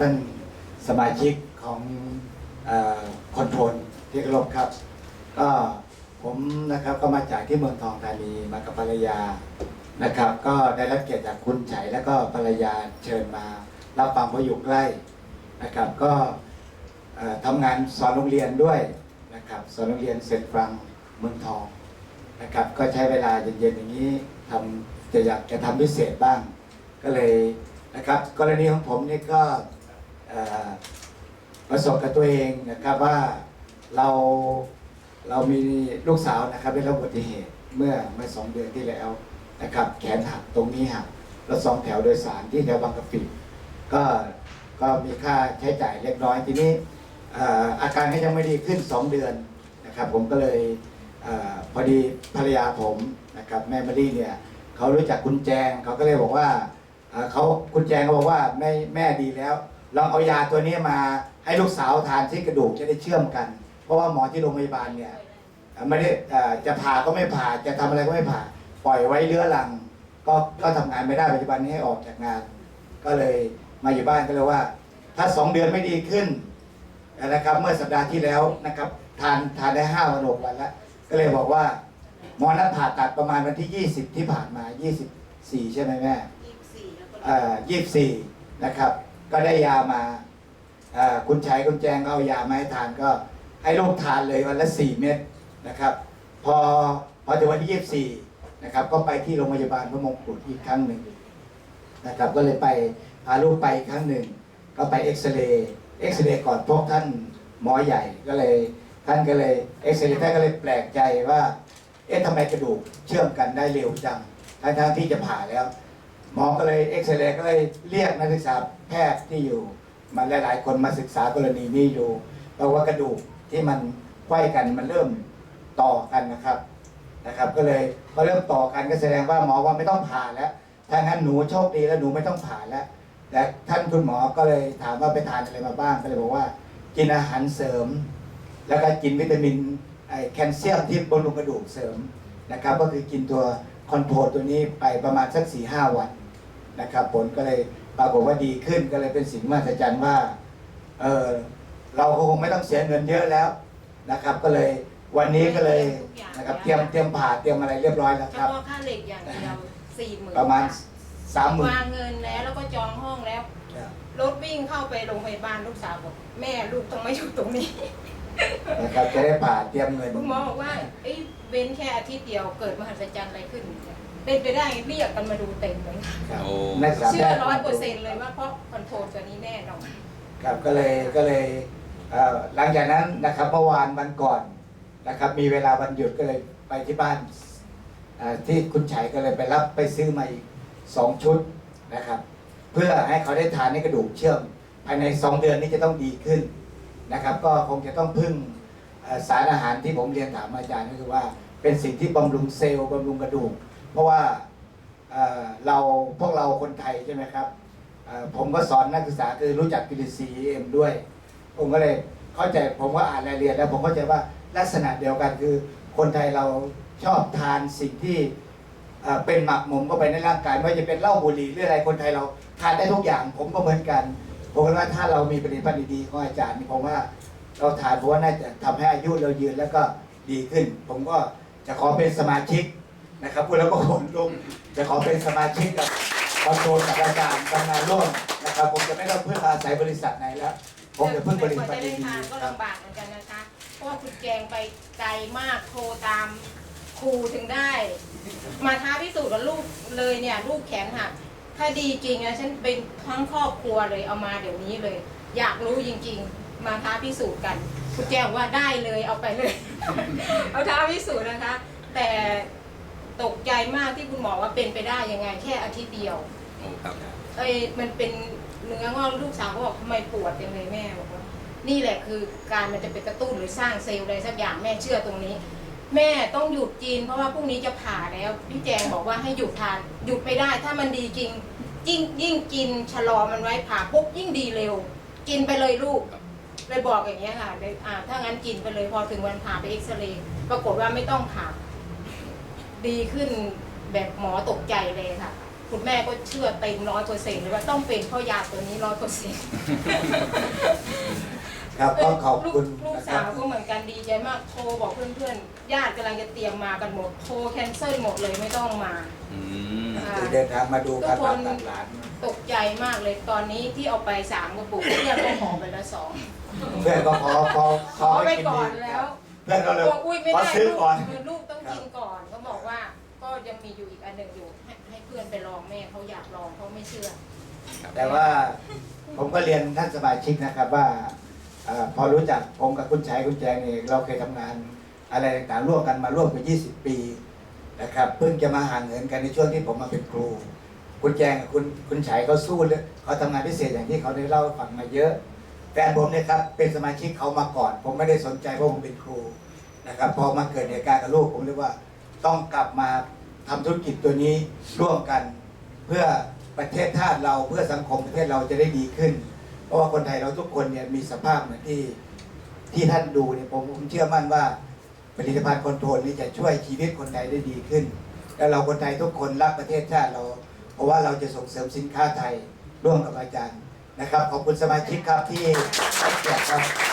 ท่านสมาชิกของคอนโทรลที่เคารพครับก็ผมนะครับก็มาจากที่เมืองทองธานีมากับภรรยานะครับ ก็ได้รับเกียรติจากคุณไฉแล้วก็ภรรยาเชิญมารับฟังเพราะอยู่ใกล้นะครับ ก็เอ่อทำงานสอนโรงเรียนด้วยนะครับสอนโรงเรียนเซนต์ฟรังเมืองทองนะครับ ก็ใช้เวลาเย็นๆอย่างนี้ทำจะอยากจะทำพิเศษบ้าง ก็เลยนะครับ กรณีของผมนี่ก็ ประสบกับตัวเองนะครับว่าเราเรามีลูกสาวนะครับได้รับอุบัติเหตุเมื่อเมื่อสองเดือนที่แล้วนะครับ แขนหักตรงนี้หักรถสองแถวโดยสารที่แถวบางกะปิก็ก็มีค่าใช้จ่ายเล็กน้อยทีนี้เอ่อาการก็ยังไม่ดีขึ้น 2 เดือนนะครับ ผมก็เลยอพอดีภรรยาผมนะครับแม่มารีเนี่ยเขารู้จักคุณแจงเขาก็เลยบอกว่าเขาคุณแจงเขาบอกว่าแม่แม่ดีแล้ว ลองเอายาตัวนี้มาให้ลูกสาวทานที่กระดูกจะได้เชื่อมกัน เพราะว่าหมอที่โรงพยาบาลเนี่ยเอ่อไม่ได้เอ่อจะผ่าก็ไม่ผ่าจะทำอะไรก็ไม่ผ่า ปล่อยไว้เรื้อรัง ก็ก็ทำงานไม่ได้ปัจจุบันนี้ให้ออกจากงาน ก็เลยมาอยู่บ้านก็เลยว่า ถ้าสองเดือนไม่ดีขึ้นนะครับ เมื่อสัปดาห์ที่แล้วนะครับทานทานได้ห้าวันหกวันแล้วก็เลยบอกว่าหมอนัดผ่าตัดประมาณวันที่ 20 ที่ผ่านมา 24 ใช่ไหมแม่ยี่สิบสี่แล้วก็ยี่สิบสี่นะครับ ก็ได้ยามาคุณชัยคุณแจงก็เอายามาให้ทานก็ให้ลูกทานเลยวันละสี่เม็ดนะครับ พอพอถึงวันที่ยี่สี่นะครับ ก็ไปที่โรงพยาบาลพระมงกุฎอีกครั้งหนึ่งนะครับ ก็เลยไปพาลูกไปอีกครั้งหนึ่ง ก็ไปเอ็กซเรย์เอ็กซเรย์ก่อนพบท่านหมอใหญ่ก็เลยท่านก็เลยเอ็กซเรย์ท่านก็เลยแปลกใจว่า เอ๊ะทำไมกระดูกเชื่อมกันได้เร็วจังทั้งๆที่จะผ่าแล้ว หมอก็เลยเอ็กซเรย์ก็เลยเรียกนักศึกษาแพทย์ที่อยู่มาหลายๆ คนมาศึกษากรณีนี้อยู่เพราะว่ากระดูกที่มันไขว้กันมันเริ่มต่อกันนะครับนะครับ ก็เลยพอเริ่มต่อกันก็แสดงว่าหมอว่าไม่ต้องผ่าแล้วถ้างั้นหนูโชคดีแล้วหนูไม่ต้องผ่าแล้วแต่ท่านคุณหมอก็เลยถามว่าไปทานอะไรมาบ้างก็เลยบอกว่า กินอาหารเสริม แล้วก็กินวิตามินไอแคลเซียมที่บำรุงกระดูกเสริมนะครับ ก็คือกินตัวคอนโทรลตัวนี้ไปประมาณสักสี่ห้าวัน นะครับ ผลก็เลยปรากฏว่าดีขึ้นก็เลยเป็นสิ่งมหัศจรรย์ว่าเออเราก็คงไม่ต้องเสียเงินเยอะแล้วนะครับ ก็เลยวันนี้ก็เลยนะครับเตรียมเตรียมผ่าเตรียมอะไรเรียบร้อยแล้วเฉครับพาะค่าเหล็กอย่างเดียวสี่หมื่นประมาณสามหมื่นวางเงินแล้วแล้วก็จองห้องแล้วรถวิ่งเข้าไปโรงพยาบาลลูกสาวบอกแม่ลูกต้องมาอยู่ตรงนี้ นะครับจะได้ผ่าเตรียมเงินคุณหมอบอกว่าเอ้ยเว้นแค่อาทิตย์เดียวเกิดมหัศจรรย์อะไรขึ้น เป็นไปได้เรียกกันมาดูเต็มเลยค่ะครับโอ้ นักศึกษาเชื่แพอทย์ร้อยเปอร์เซ็นต์เลยว่าเพราะคอนโทรลตัวนี้แน่นอน ครับก็เลยก็เลยเอ่อหลังจากนั้นนะครับเมื่อวานวันก่อนนะครับ มีเวลาวันหยุดก็เลยไปที่บ้านเอ่อที่คุณชัยก็เลยไปรับไปซื้อมาอีกสองชุดนะครับ เพื่อให้เขาได้ทานในกระดูกเชื่อม ภายในสองเดือนนี้จะต้องดีขึ้น นะครับ ก็คงจะต้องพึ่งสารอาหารที่ผมเรียนถามอาจารย์ก็คือว่าเป็นสิ่งที่บำรุงเซลล์บำรุงกระดูก เพราะว่าเราพวกเราคนไทยใช่ไหมครับผมก็สอนนักศึกษาคือรู้จักจุลินทรีย์ EM ด้วย ผมก็เลยเข้าใจผมก็อ่านรายละเอียดแล้วผมเข้าใจว่าลักษณะเดียวกันคือ คนไทยเราชอบทานสิ่งที่เอ่อเป็นหมักหมมเข้าไปในร่างกายไม่ว่าจะเป็นเหล้าบุหรี่หรืออะไรคนไทยเราทานได้ทุกอย่างผมก็เหมือนกัน ผมว่าถ้าเรามีผลิตภัณฑ์ดีๆของอาจารย์นี่ผมว่าเราทานเพราะว่าน่าจะทำให้อายุเรายืนแล้วก็ดีขึ้น ผมก็จะขอเป็นสมาชิกนะครับพูดแล้วก็ขนลุกจะขอเป็นสมาชิกกับคอนโทรลกับอาจารย์ทำงานร่วมนะครับ ผมจะไม่ต้องพึ่งอาศัยบริษัทไหนแล้วผมจะพึ่งบริษัทจะได้ดีทานๆก็ลำบากเหมือนกันนะคะเพราะว่าคุณแจงไปไกลมากโทรตามครูถึงได้ มาท้าพิสูจน์กับลูกเลยเนี่ยลูกแขนหัก ถ้าดีจริงนะฉันเป็นทั้งครอบครัวเลยเอามาเดี๋ยวนี้เลย อยากรู้จริง ๆ มาท้าพิสูจน์กันคุณแจงบอกว่าได้เลยเอาไปเลย เอาท้าพิสูจน์นะคะ แต่ตกใจมากที่คุณหมอว่าเป็นไปได้ยังไง แค่อาทิตย์เดียวโอ้ครับเอ้ยมันเป็นเนื้องอกลูกสาวเขาบอกทำไมปวดจังเลยแม่บอกว่านี่แหละคือการมันจะไปกระตุ้นหรือสร้างเซลล์อะไรสักอย่างแม่เชื่อตรงนี้ แม่ต้องหยุดกิน เพราะว่าพรุ่งนี้จะผ่าแล้ว พี่แจงบอกว่าให้หยุดทาน หยุดไม่ได้ ถ้ามันดีจริงยิ่งยิ่งกินชะลอมันไว้ผ่าปุ๊บยิ่งดีเร็ว กินไปเลยลูก เลยบอกอย่างเงี้ยค่ะเลยอ่าถ้างั้นกินไปเลยพอถึงวันผ่าไปเอ็กซเรย์ปรากฏว่าไม่ต้องผ่า ดีขึ้นแบบหมอตกใจเลยค่ะ คุณแม่ก็เชื่อเต็มร้อยเปอร์เซ็นต์เลยว่าต้องเป็นเพราะยาตัวนี้ร้อยเปอร์เซ็นต์ ครับก็ขอบคุณลูกนะคสารับวก็เหมือนกันดีใจมากโทรบอกเพื่อนๆญาติกำลังจะเตรียมมากันหมดโทรแคนเซิลหมดเลยไม่ต้องมา อืมค่ะที่เดินทางมาดูการผ่าตัดหลานตกใจมากเลยตอนนี้ที่เอาไปสามกระปุกเพื่อนก็ขอไปแล้วสองเพื่อนก็ขอขอขอไปให้ก่อนดีแล้วเพื่อนก็เลยบอกอุ้ยไม่ขอได้ซื้อลูกก่อนเออลูกต้องกินก่อนก็บอกว่าก็ยังมีอยู่อีกอันหนึ่งอยู่ให้ให้เพื่อนไปลองแม่เขาอยากลองเขาไม่เชื่อแต่ว่าผมก็เรียนท่านสมาชิกนะครับว่าเออ พอรู้จักผมกับคุณชัยคุณแจงเนี่ยเราเคยทำงานอะไรต่างๆร่วมกันมาร่วมกว่า20 ปีนะครับเพิ่งจะมาห่างเหินกันในช่วงที่ผมมาเป็นครู คุณแจงกับคุณคุณชัยเขาสู้เลยเขาทำงานพิเศษอย่างที่เขาได้เล่าฟังมาเยอะแฟนผมเนี่ยครับเป็นสมาชิกเขามาก่อน ผมไม่ได้สนใจเพราะผมเป็นครูนะครับพอมาเกิดเหตุการณ์กับลูกผมเรียกว่าต้องกลับมาทำธุรกิจตัวนี้ร่วมกัน เพื่อประเทศชาติเราเพื่อสังคมประเทศเราจะได้ดีขึ้น เพราะว่าคนไทยเราทุกคนเนี่ยมีสภาพเหมือนที่ที่ท่านดูเนี่ยผมผมเชื่อมั่นว่าผลิตภัณฑ์คอนโทรลนี่จะช่วยชีวิตคนไทยได้ดีขึ้น และเราคนไทยทุกคนรักประเทศชาติเรา เพราะว่าเราจะส่งเสริมสินค้าไทยร่วมกับอาจารย์นะครับขอบคุณสมาชิกครับที่ให้เกียรติครับ